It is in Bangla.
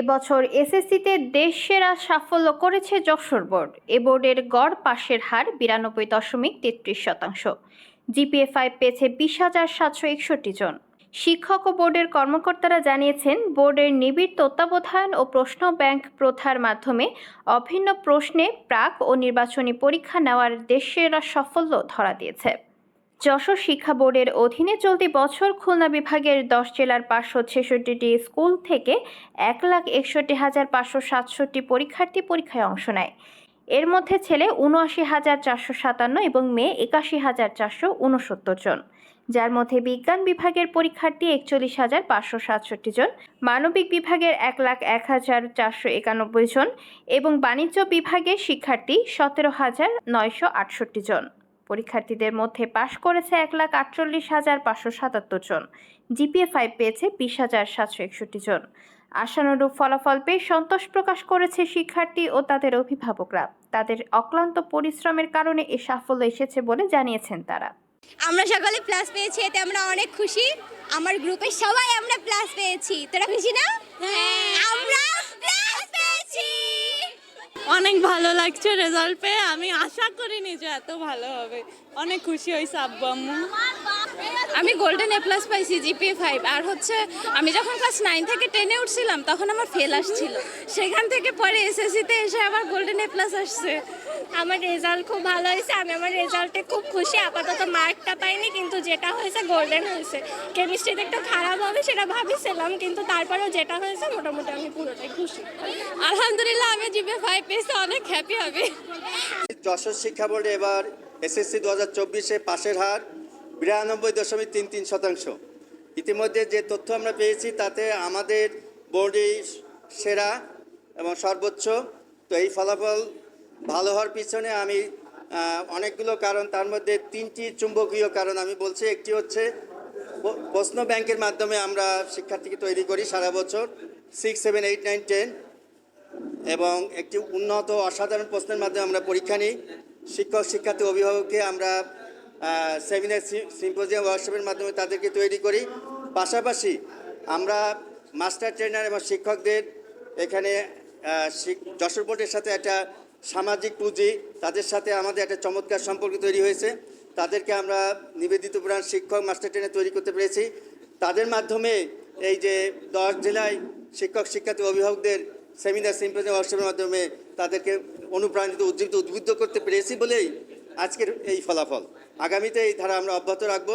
এবছর এসএসসিতে দেশ সেরা সাফল্য করেছে যশোর বোর্ড। এ বোর্ডের গড় পাশের হার বিরানব্বই দশমিক তেত্রিশ শতাংশ। জিপিএ ফাইভ পেয়েছে বিশ হাজার সাতশো একষট্টি জন। শিক্ষক ও বোর্ডের কর্মকর্তারা জানিয়েছেন, বোর্ডের নিবিড় তত্ত্বাবধান ও প্রশ্ন ব্যাংক প্রথার মাধ্যমে অভিন্ন প্রশ্নে প্রাক ও নির্বাচনী পরীক্ষা নেওয়ার দেশসেরা সাফল্য ধরা দিয়েছে। যশোর শিক্ষা বোর্ডের অধীনে চলতি বছর খুলনা বিভাগের দশ জেলার পাঁচশো ছেষট্টিটি স্কুল থেকে এক লাখ একষট্টি হাজার পাঁচশো সাতষট্টি পরীক্ষার্থী পরীক্ষায় অংশ নেয়। এর মধ্যে ছেলে উনআশি হাজার চারশো সাতান্ন এবং মেয়ে একাশি হাজার চারশো উনসত্তর জন। যার মধ্যে বিজ্ঞান বিভাগের পরীক্ষার্থী একচল্লিশ হাজার পাঁচশো সাতষট্টি জন, মানবিক বিভাগের এক লাখ এক হাজার চারশো একানব্বই জন এবং বাণিজ্য বিভাগের শিক্ষার্থী সতেরো হাজার নয়শো আটষট্টি জন। পরীক্ষার্থীদের মধ্যে পাশ করেছে এক লাখ আটচল্লিশ হাজার পাঁচশো সাতাত্তর জন। জিপিএ ফাইভ পেয়েছে বিশ হাজার সাতশো একষট্টি জন। আশানুরূপ ফলাফল পেয়ে সন্তোষ প্রকাশ করেছে শিক্ষার্থী ও তাদের অভিভাবকরা। তাদের অক্লান্ত পরিশ্রমের কারণে এ সাফল্য এসেছে বলে জানিয়েছেন তারা। আমরা সকলে প্লাস পেয়েছি এতে আমরা অনেক খুশি। আমার গ্রুপের সবাই আমরা প্লাস পেয়েছি। তোরা খুশি না? আমরা প্লাস পেয়েছি অনেক ভালো লাগছে রেজাল্ট পেয়ে। আমি আশা করিনি যে এত ভালো হবে। অনেক খুশি হয়েছে আব্বু আমি গোল্ডেন এ প্লাস পাইছি জিপি ফাইভ আর হচ্ছে, আমি যখন ক্লাস নাইন থেকে টেনে উঠছিলাম, তখন আমার ফেল আসছিল। সেখান থেকে পরে এসএসসিতে এসে আবার গোল্ডেন এ প্লাস আসছে। আমার রেজাল্ট খুব ভালো হয়েছে, আমি আমার রেজাল্টে খুব খুশি, আপাতত মার্কটা পাইনি, কিন্তু যেটা হয়েছে গোল্ডেন হয়েছে। কেমিস্ট্রিতে একটু খারাপ হবে সেটা ভাবিছিলাম, কিন্তু তারপরেও যেটা হয়েছে মোটামুটি আমি পুরোটাই খুশি। আলহামদুলিল্লাহ, আমি জিপিএ ফাইভ পেয়েছি, অনেক হ্যাপি হবে। যশোর শিক্ষা বোর্ডে এবার এসএসসি দু হাজার চব্বিশে পাশের হার বিরানব্বই দশমিক তিন তিন শতাংশ। ইতিমধ্যে যে তথ্য আমরা পেয়েছি, তাতে আমাদের বোর্ডই সেরা এবং সর্বোচ্চ। তো এই ফলাফল ভালো হওয়ার পিছনে আমি অনেকগুলো কারণ, তার মধ্যে তিনটি চুম্বকীয় কারণ আমি বলছি। একটি হচ্ছে প্রশ্ন ব্যাংকের মাধ্যমে আমরা শিক্ষার্থীকে তৈরি করি সারা বছর six seven eight nine ten এবং একটি উন্নত, অসাধারণ প্রশ্নের মাধ্যমে আমরা পরীক্ষা নিই। শিক্ষক, শিক্ষার্থী, অভিভাবককে আমরা সেমিনার সিম্পোজিয়াম ওয়ার্কশপের মাধ্যমে তাদেরকে তৈরি করি। পাশাপাশি আমরা মাস্টার ট্রেনার এবং শিক্ষকদের এখানে যশোর বোর্ডের সাথে একটা সামাজিক পুঁজি, তাদের সাথে আমাদের একটা চমৎকার সম্পর্ক তৈরি হয়েছে। তাদেরকে আমরা নিবেদিত প্রাণ শিক্ষক, মাস্টার ট্রেনে তৈরি করতে পেরেছি। তাদের মাধ্যমে এই যে দশ জেলায় শিক্ষক, শিক্ষার্থী, অভিভাবকদের সেমিনার, সিম্পোজিয়াম, ওয়ার্কশপের মাধ্যমে তাদেরকে অনুপ্রাণিত, উজ্জীবিত, উদ্বুদ্ধ করতে পেরেছি বলেই আজকের এই ফলাফল। আগামীতে এই ধারা আমরা অব্যাহত রাখব।